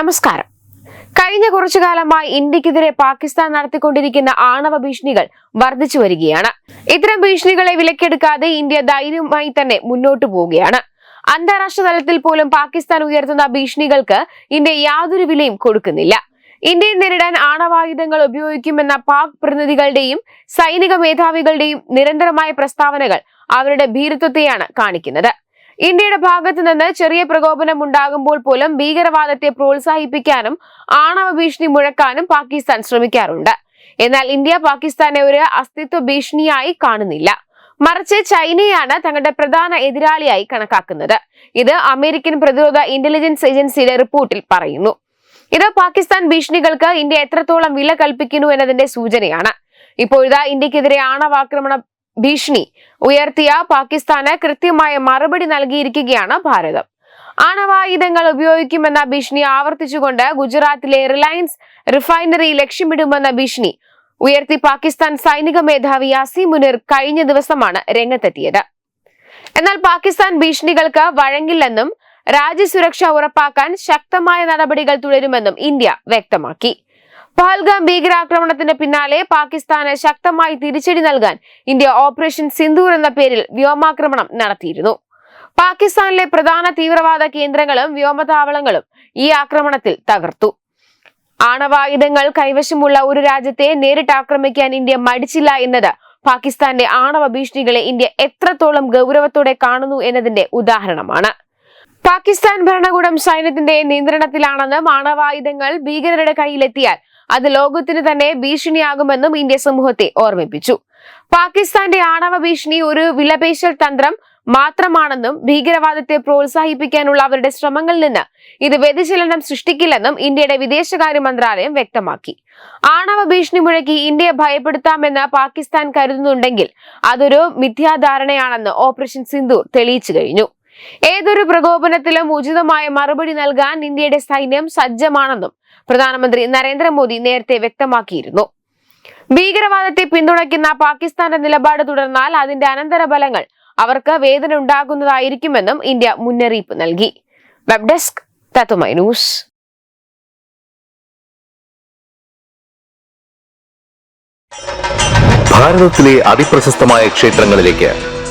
നമസ്കാരം. കഴിഞ്ഞ കുറച്ചു കാലമായി ഇന്ത്യക്കെതിരെ പാകിസ്ഥാൻ നടത്തിക്കൊണ്ടിരിക്കുന്ന ആണവ ഭീഷണികൾ വർദ്ധിച്ചു വരികയാണ്. ഇത്തരം ഭീഷണികളെ വിലക്കെടുക്കാതെ ഇന്ത്യ ധൈര്യമായി തന്നെ മുന്നോട്ടു പോവുകയാണ്. അന്താരാഷ്ട്ര തലത്തിൽ പോലും പാകിസ്ഥാൻ ഉയർത്തുന്ന ഭീഷണികൾക്ക് ഇന്ത്യ യാതൊരു വിലയും കൊടുക്കുന്നില്ല. ഇന്ത്യയെ നേരിടാൻ ആണവായുധങ്ങൾ ഉപയോഗിക്കുമെന്ന പാക് പ്രതിനിധികളുടെയും സൈനിക മേധാവികളുടെയും നിരന്തരമായ പ്രസ്താവനകൾ അവരുടെ ഭീരുത്വത്തെയാണ് കാണിക്കുന്നത്. ഇന്ത്യയുടെ ഭാഗത്തു നിന്ന് ചെറിയ പ്രകോപനം ഉണ്ടാകുമ്പോൾ പോലും ഭീകരവാദത്തെ പ്രോത്സാഹിപ്പിക്കാനും ആണവ ഭീഷണി മുഴക്കാനും പാകിസ്ഥാൻ ശ്രമിക്കാറുണ്ട്. എന്നാൽ ഇന്ത്യ പാകിസ്ഥാനെ ഒരു അസ്തിത്വ ഭീഷണിയായി കാണുന്നില്ല. മറിച്ച് ചൈനയാണ് തങ്ങളുടെ പ്രധാന എതിരാളിയായി കണക്കാക്കുന്നത്. ഇത് അമേരിക്കൻ പ്രതിരോധ ഇന്റലിജൻസ് ഏജൻസിയുടെ റിപ്പോർട്ടിൽ പറയുന്നു. ഇത് പാകിസ്ഥാൻ ഭീഷണികൾക്ക് ഇന്ത്യ എത്രത്തോളം വില കൽപ്പിക്കുന്നു എന്നതിന്റെ സൂചനയാണ്. ഇപ്പോഴിതാ ഇന്ത്യക്കെതിരെ ആണവാക്രമണ ഭീഷണി. ഉയർത്തിയ പാകിസ്ഥാന് കൃത്യമായ മറുപടി നൽകിയിരിക്കുകയാണ് ഭാരതം. ആണവായുധങ്ങൾ ഉപയോഗിക്കുമെന്ന ഭീഷണി ആവർത്തിച്ചുകൊണ്ട് ഗുജറാത്തിലെ റിലയൻസ് റിഫൈനറി ലക്ഷ്യമിടുമെന്ന ഭീഷണി ഉയർത്തി പാകിസ്ഥാൻ സൈനിക മേധാവി യാസി മുനിർ കഴിഞ്ഞ ദിവസമാണ് രംഗത്തെത്തിയത്. എന്നാൽ പാകിസ്ഥാൻ ഭീഷണികൾക്ക് വഴങ്ങില്ലെന്നും രാജ്യസുരക്ഷ ഉറപ്പാക്കാൻ ശക്തമായ നടപടികൾ തുടരുമെന്നും ഇന്ത്യ വ്യക്തമാക്കി. പഹൽഗാം ഭീകരാക്രമണത്തിന് പിന്നാലെ പാകിസ്ഥാന് ശക്തമായി തിരിച്ചടി നൽകാൻ ഇന്ത്യ ഓപ്പറേഷൻ സിന്ദൂർ എന്ന പേരിൽ വ്യോമാക്രമണം നടത്തിയിരുന്നു. പാകിസ്ഥാനിലെ പ്രധാന തീവ്രവാദ കേന്ദ്രങ്ങളും വ്യോമതാവളങ്ങളും ഈ ആക്രമണത്തിൽ തകർത്തു. ആണവായുധങ്ങൾ കൈവശമുള്ള ഒരു രാജ്യത്തെ നേരിട്ട് ആക്രമിക്കാൻ ഇന്ത്യ മടിച്ചില്ല എന്നത് പാകിസ്ഥാന്റെ ആണവ ഭീഷണികളെ ഇന്ത്യ എത്രത്തോളം ഗൗരവത്തോടെ കാണുന്നു എന്നതിന്റെ ഉദാഹരണമാണ്. പാകിസ്ഥാൻ ഭരണകൂടം സൈന്യത്തിന്റെ നിയന്ത്രണത്തിലാണെന്ന് ആണവായുധങ്ങൾ ഭീകരരുടെ കയ്യിലെത്തിയാൽ അത് ലോകത്തിന് തന്നെ ഭീഷണിയാകുമെന്നും ഇന്ത്യ സമൂഹത്തെ ഓർമ്മിപ്പിച്ചു. പാകിസ്ഥാന്റെ ആണവ ഭീഷണി ഒരു വിലപേശൽ തന്ത്രം മാത്രമാണെന്നും ഭീകരവാദത്തെ പ്രോത്സാഹിപ്പിക്കാനുള്ള അവരുടെ ശ്രമങ്ങളിൽ നിന്ന് ഇത് വ്യതിചലനം സൃഷ്ടിക്കില്ലെന്നും ഇന്ത്യയുടെ വിദേശകാര്യ മന്ത്രാലയം വ്യക്തമാക്കി. ആണവ ഭീഷണി മുഴക്കി ഇന്ത്യയെ ഭയപ്പെടുത്താമെന്ന് പാകിസ്ഥാൻ കരുതുന്നുണ്ടെങ്കിൽ അതൊരു മിഥ്യാധാരണയാണെന്ന് ഓപ്പറേഷൻ സിന്ധു തെളിയിച്ചു കഴിഞ്ഞു. ഏതൊരു പ്രകോപനത്തിലും ഉചിതമായ മറുപടി നൽകാൻ ഇന്ത്യയുടെ സൈന്യം സജ്ജമാണെന്നും പ്രധാനമന്ത്രി നരേന്ദ്രമോദി നേരത്തെ വ്യക്തമാക്കിയിരുന്നു. ഭീകരവാദത്തെ പിന്തുണയ്ക്കുന്ന പാകിസ്ഥാന്റെ നിലപാട് തുടർന്നാൽ അതിന്റെ അനന്തരഫലങ്ങൾ അവർക്ക് വേദന ഉണ്ടാകുന്നതായിരിക്കുമെന്നും ഇന്ത്യ മുന്നറിയിപ്പ് നൽകി. Web desk Thathumai news. ഭാരതത്തിലെ